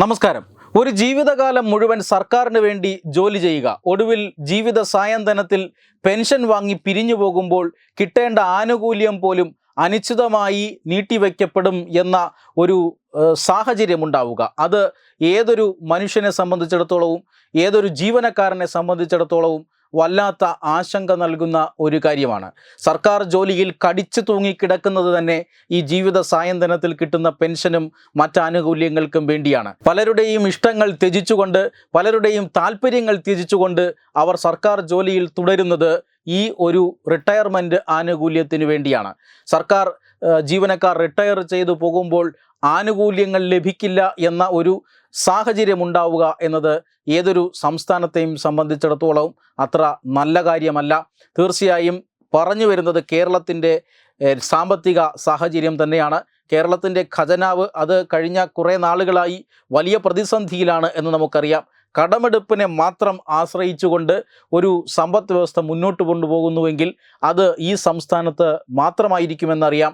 നമസ്കാരം. ഒരു ജീവിതകാലം മുഴുവൻ സർക്കാരിന് വേണ്ടി ജോലി ചെയ്യുക. ഒടുവിൽ ജീവിത സായന്തനത്തിൽ പെൻഷൻ വാങ്ങി പിരിഞ്ഞു പോകുമ്പോൾ കിട്ടേണ്ട ആനുകൂല്യം പോലും അനിശ്ചിതമായി നീട്ടിവെക്കപ്പെടും എന്ന ഒരു സാഹചര്യം സാഹചര്യമുണ്ടാവുക. അത് ഏതൊരു മനുഷ്യനെ സംബന്ധിച്ചിടത്തോളവും ഏതൊരു ജീവനക്കാരനെ സംബന്ധിച്ചിടത്തോളവും വല്ലാത്ത ആശങ്ക നൽകുന്ന ഒരു കാര്യമാണ്. സർക്കാർ ജോലിയിൽ കടിച്ചു തൂങ്ങിക്കിടക്കുന്നത് തന്നെ ഈ ജീവിത സായന്തനത്തിൽ കിട്ടുന്ന പെൻഷനും മറ്റാനുകൂല്യങ്ങൾക്കും വേണ്ടിയാണ്. പലരുടെയും ഇഷ്ടങ്ങൾ ത്യജിച്ചുകൊണ്ട് പലരുടെയും താല്പര്യങ്ങൾ ത്യജിച്ചുകൊണ്ട് അവർ സർക്കാർ ജോലിയിൽ തുടരുന്നത് ഈ ഒരു റിട്ടയർമെന്റ് ആനുകൂല്യത്തിന് വേണ്ടിയാണ്. സർക്കാർ ജീവനക്കാർ റിട്ടയർ ചെയ്തു പോകുമ്പോൾ ആനുകൂല്യങ്ങൾ ലഭിക്കില്ല എന്ന ഒരു സാഹചര്യം ഉണ്ടാവുക എന്നത് ഏതൊരു സംസ്ഥാനത്തെയും സംബന്ധിച്ചിടത്തോളം അത്ര നല്ല കാര്യമല്ല. തീർച്ചയായും പറഞ്ഞു വരുന്നത് കേരളത്തിന്റെ സാമ്പത്തിക സാഹചര്യം തന്നെയാണ്. കേരളത്തിന്റെ ഖജനാവ് അത് കഴിഞ്ഞ കുറേ നാളുകളായി വലിയ പ്രതിസന്ധിയിലാണ് എന്ന് നമുക്കറിയാം. കടമെടുപ്പിനെ മാത്രം ആശ്രയിച്ചുകൊണ്ട് ഒരു സമ്പദ് വ്യവസ്ഥ മുന്നോട്ട് കൊണ്ടുപോകുന്നുവെങ്കിൽ അത് ഈ സംസ്ഥാനത്ത് മാത്രമായിരിക്കുമെന്നറിയാം.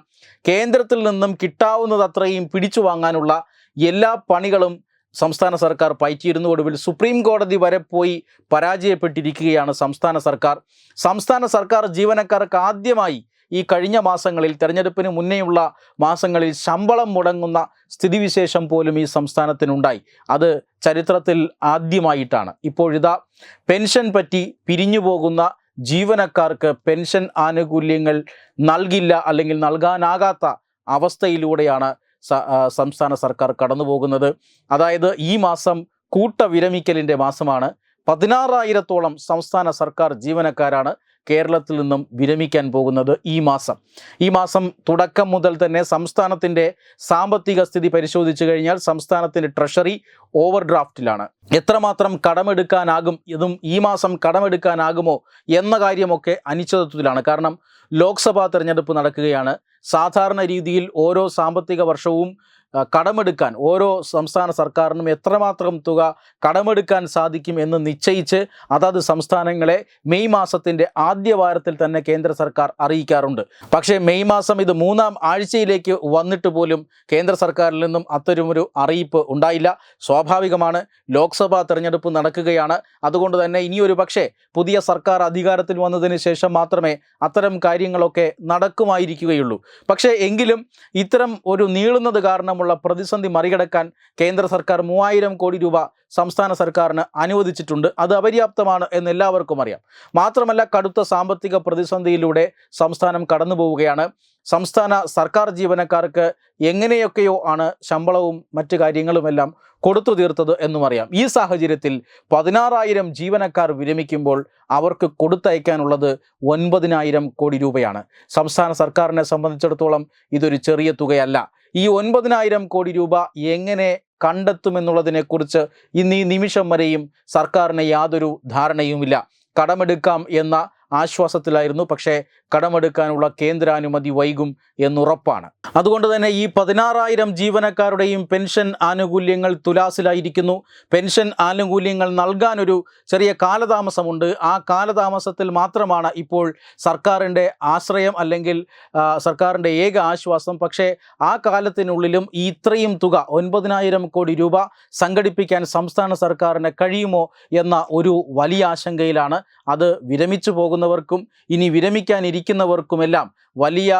കേന്ദ്രത്തിൽ നിന്നും കിട്ടാവുന്നതത്രയും പിടിച്ചു വാങ്ങാനുള്ള എല്ലാ പണികളും സംസ്ഥാന സർക്കാർ പയറ്റിയിരുന്നു. ഒടുവിൽ സുപ്രീം കോടതി വരെ പോയി പരാജയപ്പെട്ടിരിക്കുകയാണ് സംസ്ഥാന സർക്കാർ. സംസ്ഥാന സർക്കാർ ജീവനക്കാർക്ക് ആദ്യമായി ഈ കഴിഞ്ഞ മാസങ്ങളിൽ തെരഞ്ഞെടുപ്പിന് മുന്നേയുള്ള മാസങ്ങളിൽ ശമ്പളം മുടങ്ങുന്ന സ്ഥിതിവിശേഷം പോലും ഈ സംസ്ഥാനത്തിനുണ്ടായി. അത് ചരിത്രത്തിൽ ആദ്യമായിട്ടാണ്. ഇപ്പോഴിതാ പെൻഷൻ പറ്റി പിരിഞ്ഞു പോകുന്ന ജീവനക്കാർക്ക് പെൻഷൻ ആനുകൂല്യങ്ങൾ നൽകില്ല അല്ലെങ്കിൽ നൽകാനാകാത്ത അവസ്ഥയിലൂടെയാണ് സംസ്ഥാന സർക്കാർ കടന്നു പോകുന്നത് അതായത് ഈ മാസം കൂട്ട വിരമിക്കലിന്റെ മാസമാണ്. പതിനാറായിരത്തോളം സംസ്ഥാന സർക്കാർ ജീവനക്കാരാണ് കേരളത്തിൽ നിന്നും വിരമിക്കാൻ പോകുന്നത് ഈ മാസം. ഈ മാസം തുടക്കം മുതൽ തന്നെ സംസ്ഥാനത്തിന്റെ സാമ്പത്തിക സ്ഥിതി പരിശോധിച്ചു കഴിഞ്ഞാൽ സംസ്ഥാനത്തിന്റെ ട്രഷറി ഓവർ ഡ്രാഫ്റ്റിലാണ് എത്രമാത്രം കടമെടുക്കാനാകും ഇതും ഈ മാസം കടമെടുക്കാനാകുമോ എന്ന കാര്യമൊക്കെ അനിശ്ചിതത്വത്തിലാണ്. കാരണം ലോക്സഭാ തെരഞ്ഞെടുപ്പ് നടക്കുകയാണ്. സാധാരണ രീതിയിൽ ഓരോ സാമ്പത്തിക വർഷവും കടമെടുക്കാൻ ഓരോ സംസ്ഥാന സർക്കാരിനും എത്രമാത്രം തുക കടമെടുക്കാൻ സാധിക്കും എന്ന് നിശ്ചയിച്ച് അതത് സംസ്ഥാനങ്ങളെ മെയ് മാസത്തിന്റെ ആദ്യ വാരത്തിൽ തന്നെ കേന്ദ്ര സർക്കാർ അറിയിക്കാറുണ്ട്. പക്ഷേ മെയ് മാസം ഇത് മൂന്നാം ആഴ്ചയിലേക്ക് വന്നിട്ട് പോലും കേന്ദ്ര സർക്കാരിൽ നിന്നും അത്തരമൊരു അറിയിപ്പ് ഉണ്ടായില്ല. സ്വാഭാവികമാണ് ലോക്സഭാ തെരഞ്ഞെടുപ്പ് നടക്കുകയാണ്. അതുകൊണ്ട് തന്നെ ഇനിയൊരു പക്ഷേ പുതിയ സർക്കാർ അധികാരത്തിൽ വന്നതിന് ശേഷം മാത്രമേ അത്തരം കാര്യങ്ങളൊക്കെ നടക്കുമായിരിക്കുകയുള്ളൂ. പക്ഷേ എങ്കിലും ഇത്തരം ഒരു നീളുന്നത് കാരണമുള്ള പ്രതിസന്ധി മറികടക്കാൻ കേന്ദ്ര സർക്കാർ മൂവായിരം കോടി രൂപ സംസ്ഥാന സർക്കാരിന് അനുവദിച്ചിട്ടുണ്ട്. അത് അപര്യാപ്തമാണ് എന്ന് എല്ലാവർക്കും അറിയാം. മാത്രമല്ല കടുത്ത സാമ്പത്തിക പ്രതിസന്ധിയിലൂടെ സംസ്ഥാനം കടന്നു പോവുകയാണ്. സംസ്ഥാന സർക്കാർ ജീവനക്കാർക്ക് എങ്ങനെയൊക്കെയോ ആണ് ശമ്പളവും മറ്റു കാര്യങ്ങളുമെല്ലാം കൊടുത്തു തീർത്തത് എന്നും അറിയാം. ഈ സാഹചര്യത്തിൽ പതിനാറായിരം ജീവനക്കാർ വിരമിക്കുമ്പോൾ അവർക്ക് കൊടുത്തയക്കാനുള്ളത് ഒൻപതിനായിരം കോടി രൂപയാണ്. സംസ്ഥാന സർക്കാരിനെ സംബന്ധിച്ചിടത്തോളം ഇതൊരു ചെറിയ തുകയല്ല. ഈ ഒൻപതിനായിരം കോടി രൂപ എങ്ങനെ കണ്ടെത്തുമെന്നുള്ളതിനെക്കുറിച്ച് ഇന്ന് ഈ നിമിഷം വരെയും സർക്കാരിന് യാതൊരു ധാരണയുമില്ല. കടമെടുക്കാം എന്ന ആശ്വാസത്തിലായിരുന്നു. പക്ഷേ കടമെടുക്കാനുള്ള കേന്ദ്രാനുമതി വൈകും എന്നുറപ്പാണ്. അതുകൊണ്ട് തന്നെ ഈ പതിനാറായിരം ജീവനക്കാരുടെയും പെൻഷൻ ആനുകൂല്യങ്ങൾ തുലാസിലായിരിക്കുന്നു. പെൻഷൻ ആനുകൂല്യങ്ങൾ നൽകാനൊരു ചെറിയ കാലതാമസമുണ്ട്. ആ കാലതാമസത്തിൽ മാത്രമാണ് ഇപ്പോൾ സർക്കാരിന്റെ ആശ്രയം അല്ലെങ്കിൽ സർക്കാരിന്റെ ഏക ആശ്വാസം. പക്ഷേ ആ കാലത്തിനുള്ളിലും ഈ ഇത്രയും തുക ഒൻപതിനായിരം കോടി രൂപ സംഘടിപ്പിക്കാൻ സംസ്ഥാന സർക്കാരിന് കഴിയുമോ എന്ന ഒരു വലിയ ആശങ്കയിലാണ്. അത് വിരമിച്ചു പോകുന്നവർക്കും ഇനി വിരമിക്കാനിരിക്കുന്നവർക്കുമെല്ലാം വലിയ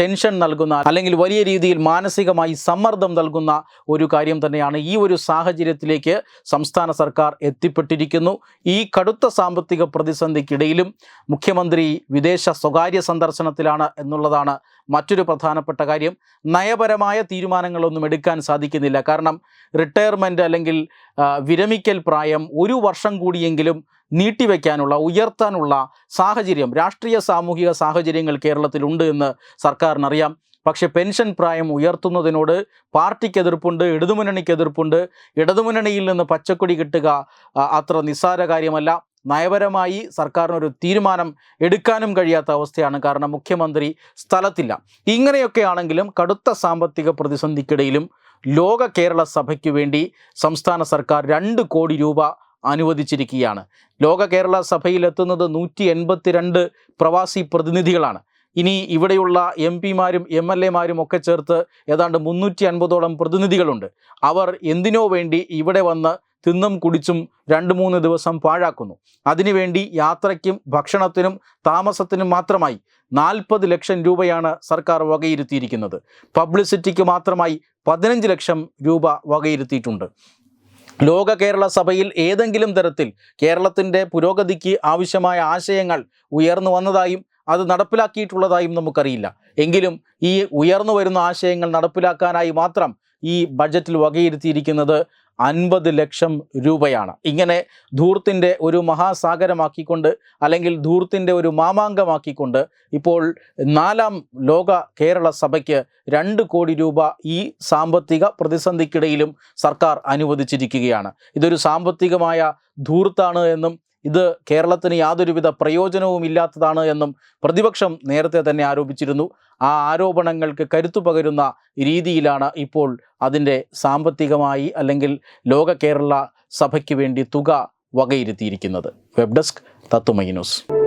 ടെൻഷൻ നൽകുന്ന അല്ലെങ്കിൽ വലിയ രീതിയിൽ മാനസികമായി സമ്മർദ്ദം നൽകുന്ന ഒരു കാര്യം തന്നെയാണ് ഈ ഒരു സാഹചര്യത്തിലേക്ക് സംസ്ഥാന സർക്കാർ എത്തിപ്പെട്ടിരിക്കുന്നു. ഈ കടുത്ത സാമ്പത്തിക പ്രതിസന്ധിക്കിടയിലും മുഖ്യമന്ത്രി വിദേശ സ്വകാര്യ സന്ദർശനത്തിലാണ് എന്നുള്ളതാണ് മറ്റൊരു പ്രധാനപ്പെട്ട കാര്യം. നയപരമായ തീരുമാനങ്ങളൊന്നും എടുക്കാൻ സാധിക്കുന്നില്ല. കാരണം റിട്ടയർമെന്റ് അല്ലെങ്കിൽ വിരമിക്കൽ പ്രായം ഒരു വർഷം കൂടിയെങ്കിലും നീട്ടിവെക്കാനുള്ള ഉയർത്താനുള്ള സാഹചര്യം രാഷ്ട്രീയ സാമൂഹിക സാഹചര്യങ്ങൾ കേരളത്തിലുണ്ട് എന്ന് സർക്കാരിനറിയാം. പക്ഷേ പെൻഷൻ പ്രായം ഉയർത്തുന്നതിനോട് പാർട്ടിക്ക് എതിർപ്പുണ്ട് ഇടതുമുന്നണിക്ക് എതിർപ്പുണ്ട് ഇടതുമുന്നണിയിൽ നിന്ന് പച്ചക്കൊടി കിട്ടുക അത്ര നിസ്സാര കാര്യമല്ല. നയപരമായി സർക്കാരിനൊരു തീരുമാനം എടുക്കാനും കഴിയാത്ത അവസ്ഥയാണ് കാരണം മുഖ്യമന്ത്രി സ്ഥലത്തില്ല. ഇങ്ങനെയൊക്കെ ആണെങ്കിലും കടുത്ത സാമ്പത്തിക പ്രതിസന്ധിക്കിടയിലും ലോക കേരള സഭയ്ക്ക് വേണ്ടി സംസ്ഥാന സർക്കാർ രണ്ട് കോടി രൂപ അനുവദിച്ചിരിക്കുകയാണ്. ലോക കേരള സഭയിലെത്തുന്നത് നൂറ്റി എൺപത്തിരണ്ട് പ്രവാസി പ്രതിനിധികളാണ്. ഇനി ഇവിടെയുള്ള എം പിമാരും എം എൽ എമാരും ഒക്കെ ചേർത്ത് ഏതാണ്ട് മുന്നൂറ്റി അൻപതോളം പ്രതിനിധികളുണ്ട്. അവർ എന്തിനോ വേണ്ടി ഇവിടെ വന്ന് തിന്നും കുടിച്ചും രണ്ട് മൂന്ന് ദിവസം പാഴാക്കുന്നു. അതിനുവേണ്ടി യാത്രയ്ക്കും ഭക്ഷണത്തിനും താമസത്തിനും മാത്രമായി നാൽപ്പത് ലക്ഷം രൂപയാണ് സർക്കാർ വകയിരുത്തിയിരിക്കുന്നത്. പബ്ലിസിറ്റിക്ക് മാത്രമായി പതിനഞ്ച് ലക്ഷം രൂപ വകയിരുത്തിയിട്ടുണ്ട്. ലോക കേരള സഭയിൽ ഏതെങ്കിലും തരത്തിൽ കേരളത്തിന്റെ പുരോഗതിക്ക് ആവശ്യമായ ആശയങ്ങൾ ഉയർന്നു വന്നതായും അത് നടപ്പിലാക്കിയിട്ടുള്ളതായും നമുക്കറിയില്ല. എങ്കിലും ഈ ഉയർന്നു വരുന്ന ആശയങ്ങൾ നടപ്പിലാക്കാനായി മാത്രം ഈ ബഡ്ജറ്റിൽ വകയിരുത്തിയിരിക്കുന്നത് അൻപത് ലക്ഷം രൂപയാണ്. ഇങ്ങനെ ധൂർത്തിന്റെ ഒരു മഹാസാഗരമാക്കിക്കൊണ്ട് അല്ലെങ്കിൽ ധൂർത്തിന്റെ ഒരു മാമാങ്കമാക്കിക്കൊണ്ട് ഇപ്പോൾ നാലാം ലോക കേരള സഭയ്ക്ക് രണ്ട് കോടി രൂപ ഈ സാമ്പത്തിക പ്രതിസന്ധിക്കിടയിലും സർക്കാർ അനുവദിച്ചിരിക്കുകയാണ്. ഇതൊരു സാമ്പത്തികമായ ധൂർത്താണ് എന്നും ഇത് കേരളത്തിന് യാതൊരുവിധ പ്രയോജനവും ഇല്ലാത്തതാണ് എന്നും പ്രതിപക്ഷം നേരത്തെ തന്നെ ആരോപിച്ചിരുന്നു. ആ ആരോപണങ്ങൾക്ക് കരുത്തു പകരുന്ന രീതിയിലാണ് ഇപ്പോൾ അതിന്റെ സാമ്പത്തികമായി അല്ലെങ്കിൽ ലോക കേരള സഭയ്ക്ക് വേണ്ടി തുക വകയിരുത്തിയിരിക്കുന്നത്. വെബ് ഡെസ്ക് തത്തുമൈ ന്യൂസ്.